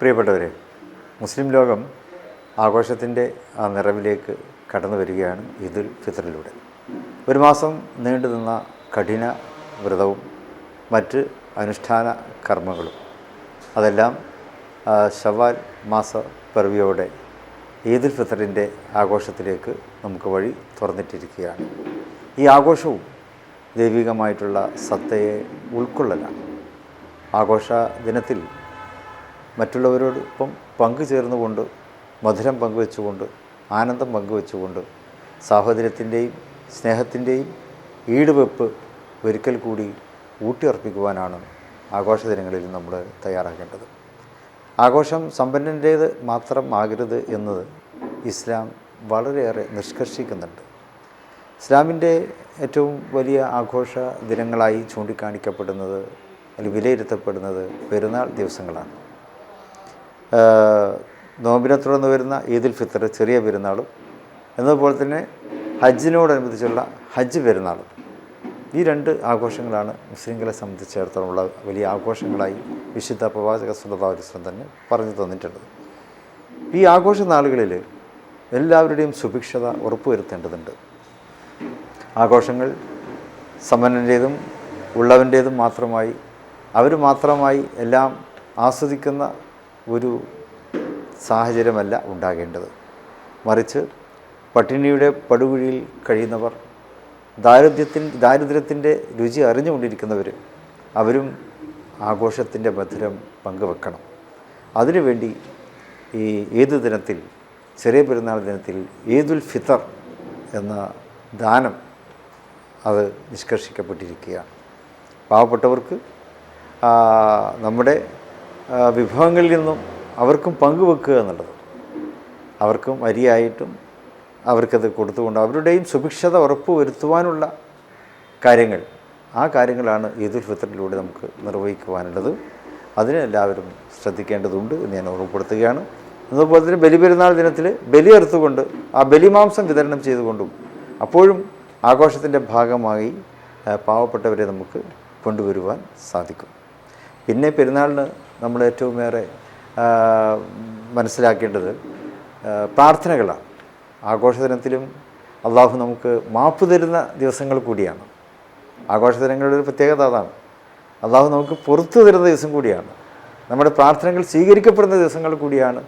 പ്രിയപ്പെട്ടവരെ മുസ്ലിം ലോകം ആഘോഷത്തിന്റെ ആ നിറവിലേക്ക് കടന്നു വരികയാണ് ഈദുൽ ഫിത്രിലൂടെ ഒരു മാസം നീണ്ടു നിന്ന കഠിന വ്രതവും മറ്റ് അനുഷ്ഠാന കർമ്മങ്ങളും അതെല്ലാം ഷവാൽ മാസ പിറവിയോടെ ഈദുൽ ഫിത്തറിന്റെ ആഘോഷത്തിലേക്ക് നമുക്ക് വഴി തുറന്നിട്ടിരിക്കുകയാണ്. ഈ ആഘോഷവും ദൈവികമായിട്ടുള്ള സത്തയെ ഉൾക്കൊള്ളലാണ്. ആഘോഷ ദിനത്തിൽ മറ്റുള്ളവരോടൊപ്പം പങ്കുചേർന്നുകൊണ്ട് മധുരം പങ്കുവെച്ചുകൊണ്ട് ആനന്ദം പങ്കുവെച്ചുകൊണ്ട് സാഹോദര്യത്തിന്റെയും സ്നേഹത്തിന്റെയും ഈടുവെപ്പ് ഒരിക്കൽ കൂടി ഊട്ടിയർപ്പിക്കുവാനാണ് ആഘോഷ ദിനങ്ങളിൽ നമ്മൾ തയ്യാറാക്കേണ്ടത് ആഘോഷം സമ്പന്നന്റേത് മാത്രം ആകരുത് എന്നത് ഇസ്ലാം വളരെയേറെ നിഷ്കർഷിക്കുന്നുണ്ട്. ഇസ്ലാമിന്റെ ഏറ്റവും വലിയ ആഘോഷ ദിനങ്ങളായി ചൂണ്ടിക്കാണിക്കപ്പെടുന്നത് അല്ലെങ്കിൽ വിലയിരുത്തപ്പെടുന്നത് പെരുന്നാൾ ദിവസങ്ങളാണ്. നോമ്പിനെ തുടർന്ന് വരുന്ന ഈദുൽ ഫിത്തർ ചെറിയ പെരുന്നാളും എന്നതുപോലെ തന്നെ ഹജ്ജിനോടനുബന്ധിച്ചുള്ള ഹജ്ജ് പെരുന്നാളും. ഈ രണ്ട് ആഘോഷങ്ങളാണ് മുസ്ലിങ്ങളെ സംബന്ധിച്ചിടത്തോളമുള്ള വലിയ ആഘോഷങ്ങളായി വിശുദ്ധ പ്രവാചക സുലതാവലിസ്ലം തന്നെ പറഞ്ഞു തന്നിട്ടുണ്ട് ഈ ആഘോഷ നാളുകളിൽ എല്ലാവരുടെയും സുഭിക്ഷത ഉറപ്പുവരുത്തേണ്ടതുണ്ട്. ആഘോഷങ്ങൾ സമ്പന്നന്റേതും ഉള്ളവന്റേതും മാത്രമായി അവർ മാത്രമായി എല്ലാം ആസ്വദിക്കുന്ന ഒരു സാഹചര്യമല്ല ഉണ്ടാകേണ്ടത്. മറിച്ച് പട്ടിണിയുടെ പടുകുഴിയിൽ കഴിയുന്നവർ ദാരിദ്ര്യത്തിൻ ദാരിദ്ര്യത്തിന്റെ രുചി അറിഞ്ഞുകൊണ്ടിരിക്കുന്നവർ അവരും ആഘോഷത്തിന്റെ മധുരം പങ്കുവെക്കണം. അതിനുവേണ്ടി ഈ ഏത് ദിനത്തിൽ ചെറിയ പെരുന്നാൾ ദിനത്തിൽ ഏദുൽ ഫിത്തർ എന്ന ദാനം അത് നിഷ്കർഷിക്കപ്പെട്ടിരിക്കുകയാണ്. പാവപ്പെട്ടവർക്ക് നമ്മുടെ വിഭവങ്ങളിൽ നിന്നും അവർക്കും പങ്കുവെക്കുക എന്നുള്ളത്. അവർക്കും അരിയായിട്ടും അവർക്കത് കൊടുത്തുകൊണ്ട് അവരുടെയും സുഭിക്ഷത ഉറപ്പ് വരുത്തുവാനുള്ള കാര്യങ്ങൾ. ആ കാര്യങ്ങളാണ് ഈദുൽ ഫിത്തറിലൂടെ നമുക്ക് നിർവഹിക്കുവാനുള്ളത്. അതിന് എല്ലാവരും ശ്രദ്ധിക്കേണ്ടതുണ്ട് എന്ന് ഞാൻ ഓർമ്മപ്പെടുത്തുകയാണ്. അതുപോലെ തന്നെ ബലിപെരുന്നാൾ ദിനത്തിൽ ബലി അറുത്തുകൊണ്ട് ആ ബലിമാംസം വിതരണം ചെയ്തുകൊണ്ടും അപ്പോഴും ആഘോഷത്തിന്റെ ഭാഗമായി പാവപ്പെട്ടവരെ നമുക്ക് കൊണ്ടുവരുവാൻ സാധിക്കും. പിന്നെ പെരുന്നാളിന് നമ്മൾ ഏറ്റവും ഏറെ മനസ്സിലാക്കേണ്ടത് പ്രാർത്ഥനകളാണ്. ആഘോഷദിനത്തിലും അള്ളാഹു നമുക്ക് മാപ്പ് തരുന്ന ദിവസങ്ങൾ കൂടിയാണ്. ആഘോഷ ദിനങ്ങളുടെ ഒരു പ്രത്യേകത അതാണ്. അള്ളാഹു നമുക്ക് പുറത്തു തരുന്ന ദിവസം കൂടിയാണ്. നമ്മുടെ പ്രാർത്ഥനകൾ സ്വീകരിക്കപ്പെടുന്ന ദിവസങ്ങൾ കൂടിയാണ്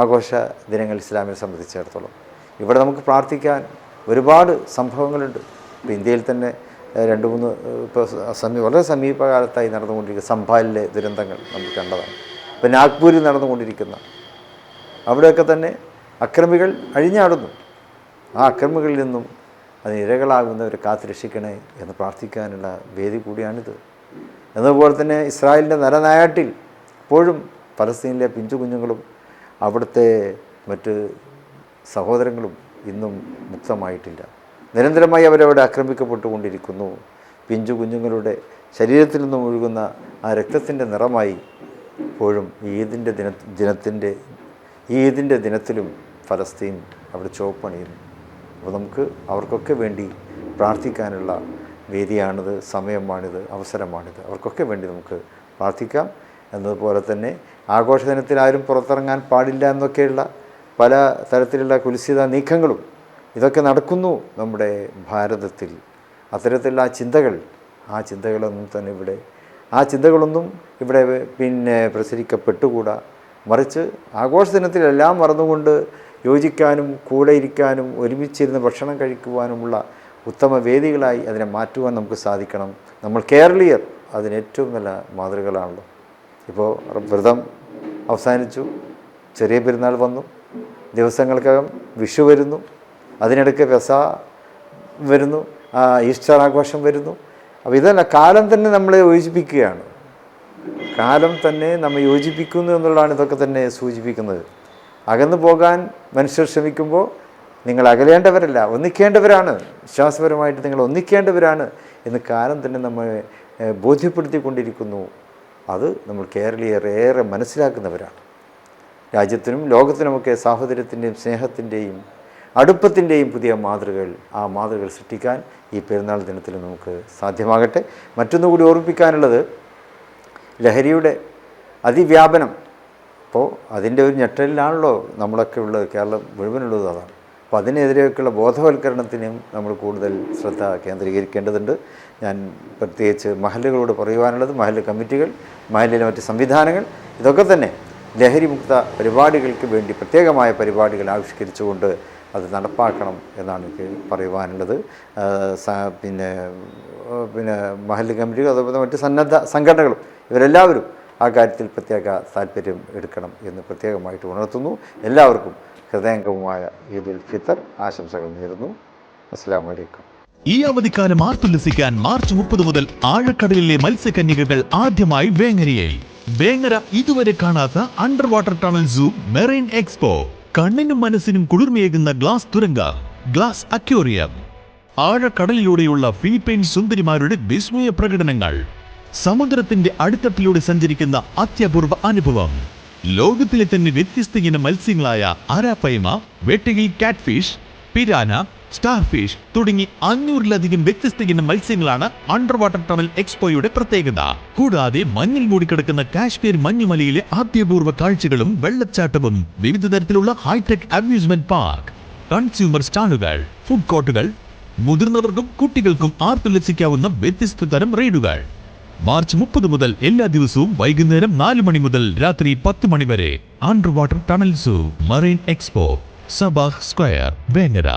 ആഘോഷ ദിനങ്ങൾ ഇസ്ലാമിനെ സംബന്ധിച്ചിടത്തോളം. ഇവിടെ നമുക്ക് പ്രാർത്ഥിക്കാൻ ഒരുപാട് സംഭവങ്ങളുണ്ട്. ഇപ്പോൾ ഇന്ത്യയിൽ തന്നെ രണ്ട് മൂന്ന് ഇപ്പോൾ സമീ വളരെ സമീപകാലത്തായി നടന്നുകൊണ്ടിരിക്കുന്ന സംഭാലിലെ ദുരന്തങ്ങൾ നമ്മൾ കണ്ടതാണ്. ഇപ്പോൾ നാഗ്പൂരിൽ നടന്നുകൊണ്ടിരിക്കുന്ന അവിടെയൊക്കെ തന്നെ അക്രമികൾ അഴിഞ്ഞാടുന്നു. ആ അക്രമികളിൽ നിന്നും അത് ഇരകളാകുന്നവരെ കാത്തുരക്ഷിക്കണേ എന്ന് പ്രാർത്ഥിക്കാനുള്ള വേദി കൂടിയാണിത്. എന്നതുപോലെ തന്നെ ഇസ്രായേലിന്റെ നരനായാട്ടിൽ ഇപ്പോഴും പലസ്തീനിലെ പിഞ്ചു കുഞ്ഞുങ്ങളും അവിടുത്തെ മറ്റ് സഹോദരങ്ങളും ഇന്നും മുക്തമായിട്ടില്ല. നിരന്തരമായി അവരവിടെ ആക്രമിക്കപ്പെട്ടുകൊണ്ടിരിക്കുന്നു. പിഞ്ചു കുഞ്ഞുങ്ങളുടെ ശരീരത്തിൽ നിന്നും ഒഴുകുന്ന ആ രക്തത്തിന്റെ നിറമായി ഇപ്പോഴും ഈദിന്റെ ദിന ദിനത്തിന്റെ ഈദിന്റെ ദിനത്തിലും ഫലസ്തീൻ അവിടെ ചുവപ്പണിയുന്നു. അപ്പോൾ നമുക്ക് അവർക്കൊക്കെ വേണ്ടി പ്രാർത്ഥിക്കാനുള്ള വേദിയാണിത് സമയമാണിത് അവസരമാണിത്. അവർക്കൊക്കെ വേണ്ടി നമുക്ക് പ്രാർത്ഥിക്കാം. എന്നതുപോലെ തന്നെ ആഘോഷ ദിനത്തിൽ ആരും പുറത്തിറങ്ങാൻ പാടില്ല എന്നൊക്കെയുള്ള പല തരത്തിലുള്ള കുലിസിത നീക്കങ്ങളും ഇതൊക്കെ നടക്കുന്നു നമ്മുടെ ഭാരതത്തിൽ. അത്തരത്തിലുള്ള ആ ചിന്തകൾ ആ ചിന്തകളൊന്നും തന്നെ ഇവിടെ ആ ചിന്തകളൊന്നും ഇവിടെ പിന്നെ പ്രസരിക്കപ്പെട്ടുകൂടാ. മറിച്ച് ആഘോഷ ദിനത്തിലെല്ലാം മറന്നുകൊണ്ട് യോജിക്കാനും കൂടെ ഇരിക്കാനും ഒരുമിച്ചിരുന്ന് ഭക്ഷണം കഴിക്കുവാനുമുള്ള ഉത്തമ വേദികളായി അതിനെ മാറ്റുവാൻ നമുക്ക് സാധിക്കണം. നമ്മൾ കേരളീയർ അതിന് ഏറ്റവും നല്ല മാതൃകകളാണല്ലോ. ഇപ്പോൾ വ്രതം അവസാനിച്ചു. ചെറിയ പെരുന്നാൾ വന്നു. ദിവസങ്ങൾക്കകം വിഷു വരുന്നു. അതിനിടയ്ക്ക് വ്യസ വരുന്നു ഈസ്റ്റർ ആഘോഷം വരുന്നു. അപ്പോൾ ഇതല്ല കാലം തന്നെ നമ്മളെ യോജിപ്പിക്കുകയാണ്. കാലം തന്നെ നമ്മെ യോജിപ്പിക്കുന്നു എന്നുള്ളതാണ് ഇതൊക്കെ തന്നെ സൂചിപ്പിക്കുന്നത്. അകന്നു പോകാൻ മനുഷ്യർ ശ്രമിക്കുമ്പോൾ നിങ്ങൾ അകലേണ്ടവരല്ല ഒന്നിക്കേണ്ടവരാണ്. വിശ്വാസപരമായിട്ട് നിങ്ങൾ ഒന്നിക്കേണ്ടവരാണ് എന്ന് കാലം തന്നെ നമ്മെ ബോധ്യപ്പെടുത്തിക്കൊണ്ടിരിക്കുന്നു. അത് നമ്മൾ കേരളീയർ ഏറെ മനസ്സിലാക്കുന്നവരാണ്. രാജ്യത്തിനും ലോകത്തിനുമൊക്കെ സാഹോദര്യത്തിന്റെയും സ്നേഹത്തിന്റെയും അടുപ്പത്തിന്റെയും പുതിയ മാതൃകകൾ ആ മാതൃകകൾ സൃഷ്ടിക്കാൻ ഈ പെരുന്നാൾ ദിനത്തിൽ നമുക്ക് സാധ്യമാകട്ടെ. മറ്റൊന്നുകൂടി ഓർമ്മിപ്പിക്കാനുള്ളത് ലഹരിയുടെ അതിവ്യാപനം. അപ്പോൾ അതിന്റെ ഒരു ഞെട്ടലിലാണല്ലോ നമ്മളൊക്കെ ഉള്ളത്. കേരളം മുഴുവനുള്ളത് അതാണ്. അപ്പോൾ അതിനെതിരെയൊക്കെയുള്ള ബോധവൽക്കരണത്തിനും നമ്മൾ കൂടുതൽ ശ്രദ്ധ കേന്ദ്രീകരിക്കേണ്ടതുണ്ട്. ഞാൻ പ്രത്യേകിച്ച് മഹലുകളോട് പറയുവാനുള്ളത് മഹൽ കമ്മിറ്റികൾ മഹലിലെ മറ്റ് സംവിധാനങ്ങൾ ഇതൊക്കെ തന്നെ ലഹരിമുക്ത പരിപാടികൾക്ക് വേണ്ടി പ്രത്യേകമായ പരിപാടികൾ ആവിഷ്കരിച്ചുകൊണ്ട് അത് നടപ്പാക്കണം എന്നാണ് എനിക്ക് പറയുവാനുള്ളത്. പിന്നെ പിന്നെ മഹല്ല് കമ്മിറ്റി അതുപോലെ മറ്റ് സന്നദ്ധ സംഘടനകളും ഇവരെല്ലാവരും ആ കാര്യത്തിൽ പ്രത്യേക താല്പര്യം എടുക്കണം എന്ന് പ്രത്യേകമായിട്ട് ഉണർത്തുന്നു. എല്ലാവർക്കും ഹൃദയംഗമമായ ഈദുൽ ഫിത്തർ ആശംസകൾ നേരുന്നു. അസ്സാം വലൈക്കും ഈ അവധിക്കാലം ആർത്തുല്ലസിക്കാൻ മാർച്ച് മുപ്പത് മുതൽ ആഴക്കടലിലെ മത്സ്യകന്യകകൾ ആദ്യമായി വേങ്ങരയായി വേങ്ങര ഇതുവരെ കാണാത്ത under water tunnel zoo marine expo. കണ്ണിനും മനസ്സിനും കുളിർമയേകുന്ന ഗ്ലാസ് തുരങ്ക ഗ്ലാസ് അക്യോറിയം ആഴക്കടലിലൂടെയുള്ള ഫിലിപ്പൈൻ സുന്ദരിമാരുടെ വിസ്മയ പ്രകടനങ്ങൾ. സമുദ്രത്തിന്റെ അടിത്തട്ടിലൂടെ സഞ്ചരിക്കുന്ന അത്യപൂർവ അനുഭവം. ലോകത്തിലെ തന്നെ വ്യത്യസ്ത ഇനം മത്സ്യങ്ങളായ ആരാപ്പൈമ വെട്ടിയിൽ കാറ്റ്ഫിഷ് പിരാന സ്റ്റാർഫിഷ് തുടങ്ങി അഞ്ഞൂറിലധികം വ്യത്യസ്ത ഇനം മത്സ്യങ്ങളാണ് അണ്ടർ വാട്ടർ ടണൽ എക്സ്പോയുടെ പ്രത്യേകത. കൂടാതെ മഞ്ഞിൽ മൂടിക്കിടക്കുന്ന കാശ്മീർ മഞ്ഞുമലയിലെ ആദ്യപൂർവ കാഴ്ചകളും വെള്ളച്ചാട്ടവും വിവിധ തരത്തിലുള്ള hi tech amusement park consumer സ്റ്റാളുകൾ food കോർട്ടുകൾ മുതിർന്നവർക്കും കുട്ടികൾക്കും ആർത്തുലസിക്കാവുന്ന വ്യത്യസ്ത തരം റൈഡുകൾ മാർച്ച് മുപ്പത് മുതൽ എല്ലാ ദിവസവും വൈകുന്നേരം നാല് മണി മുതൽ രാത്രി പത്ത് മണി വരെ under water tunnel zoo marine expo Sabah square Vengara.